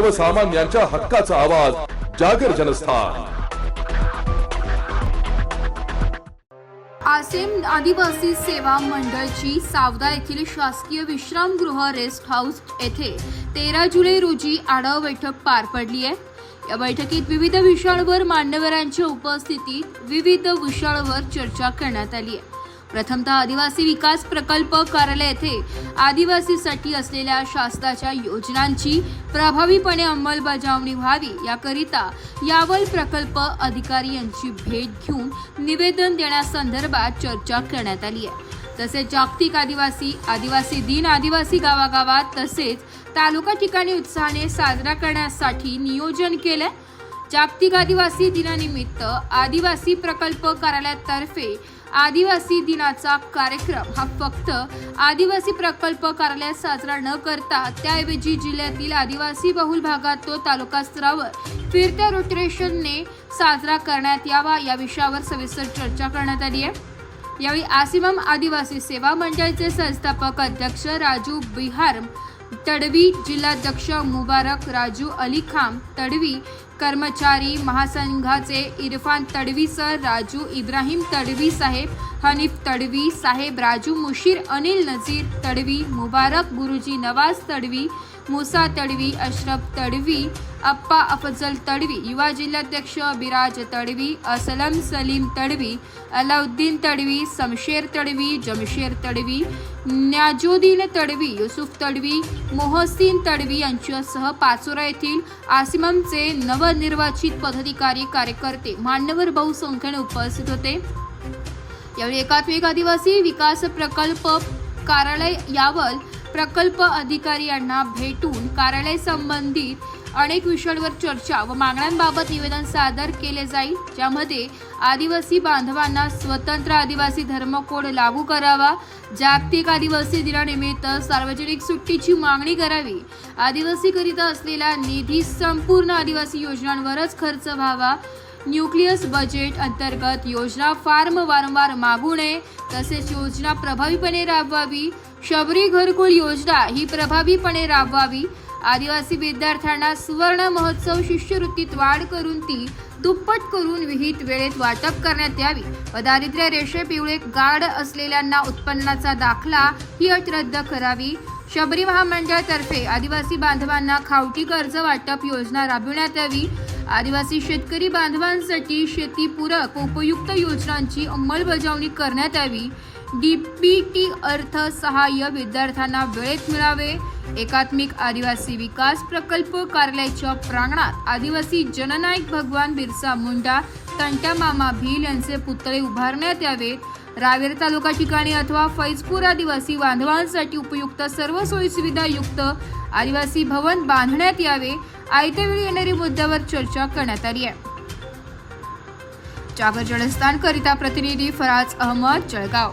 सर्वसामान्यांच्या हक्काचा आवाज जागर जनस्थान. आसेम आदिवासी सेवा मंडळची सावदा येथील शासकीय विश्रामगृह रेस्ट हाऊस येथे तेरा जुलै रोजी आढावा बैठक पार पडली आहे. या बैठकीत विविध विषयांवर मान्यवरांच्या उपस्थितीत विविध विषयांवर चर्चा करण्यात आली आहे. प्रथमतः आदिवासी विकास प्रकल्प कार्यालय येथे आदिवासीसाठी असलेल्या शासनाच्या योजनांची प्रभावीपणे अंमलबजावणी व्हावी याकरिता यावल प्रकल्प अधिकारी यांची भेट घेऊन निवेदन देण्यासंदर्भात चर्चा करण्यात आली आहे. तसेच जागतिक आदिवासी आदिवासी दिन आदिवासी गावागावात तसेच तालुका ठिकाणी उत्साहाने साजरा करण्यासाठी नियोजन केलं जागतिक आदिवासी दिनानिमित्त आदिवासी प्रकल्प कार्यालयातर्फे आदिवासी दिनाचा कार्यक्रम. हा फक्त आदिवासी प्रकल्प कार्यालयात साजरा न करता त्याऐवजी जिल्ह्यातील आदिवासी बहुल भागात तो तालुका स्तरावर फिरत्या रोटेशनने साजरा करण्यात यावा या विषयावर सविस्तर चर्चा करण्यात आली आहे. यावेळी आसिमम आदिवासी सेवा मंडळाचे संस्थापक अध्यक्ष राजू बिहार तडवी जिल्हाध्यक्ष मुबारक राजू अली खाम तडवी कर्मचारी महासंघाचे इरफान तडवी सर राजू इब्राहिम तडवी साहेब हनीफ तडवी साहेब राजू मुशीर अनिल नजीर तडवी मुबारक गुरुजी नवाज तडवी मुसा तडवी अशरफ तडवी अप्पा अफजल तडवी युवा जिल्हाध्यक्ष बिराज तडवी असलम सलीम तडवी अलाउद्दीन तडवी समशेर तडवी जमशेर तडवी न्याजोदीन तडवी युसुफ तडवी मोहसिन तडवी यांच्यासह पाचोरा येथील आसिममचे नवनिर्वाचित पदाधिकारी कार्यकर्ते मान्यवर बहुसंख्येने उपस्थित होते. यावेळी एकात्मिक आदिवासी विकास प्रकल्प कार्यालय यावल प्रकल्प अधिकारी यांना भेटून कार्यालय संबंधित अनेक विषयांवर चर्चा व मागण्यांबाबत निवेदन सादर केले जाईल. ज्यामध्ये आदिवासी बांधवांना स्वतंत्र आदिवासी धर्मकोड लागू करावा जागतिक आदिवासी दिनानिमित्त सार्वजनिक सुट्टीची मागणी करावी आदिवासीकरिता असलेला निधी संपूर्ण आदिवासी योजनांवरच खर्च व्हावा न्यूक्लियस बजेट अंतर्गत योजना फार्म वारंवार मागू नये तसेच योजना प्रभावीपणे राबवावी शबरी घरकुल योजना ही प्रभावीपणे राबवावी. आदिवासी विद्यार्थ्यांना सुवर्ण महोत्सव शिष्यवृत्तीत वाढ करून ती दुप्पट करून विहित वेळेत वाटप करण्यात यावी. व दारिद्र्य रेषे पिवळे गाड असलेल्यांना उत्पन्नाचा दाखला ही अट रद्द करावी. शबरी महामंडळातर्फे आदिवासी बांधवांना खावटी कर्ज वाटप योजना राबविण्यात यावी. आदिवासी शेतकरी बांधवांसाठी शेतीपूरक उपयुक्त योजनांची अंमलबजावणी करण्यात यावी. डी पी टी अर्थ सहाय्य विद्यार्थ्यांना वेळेत मिळावे. एकात्मिक आदिवासी विकास प्रकल्प कार्यालयाच्या प्रांगणात आदिवासी जननायक भगवान बिरसा मुंडा तंट्या मामा भील यांचे पुतळे उभारण्यात यावेत रावेर तालुका ठिकाणी अथवा फैजपूर आदिवासी बांधवांसाठी उपयुक्त सर्व सोयीसुविधा युक्त आदिवासी भवन बांधण्यात यावे. आयत्या वेळी येणारी मुद्द्यावर चर्चा करण्यात आली आहे. जागर जळस्थान करिता प्रतिनिधी फराज अहमद जळगाव.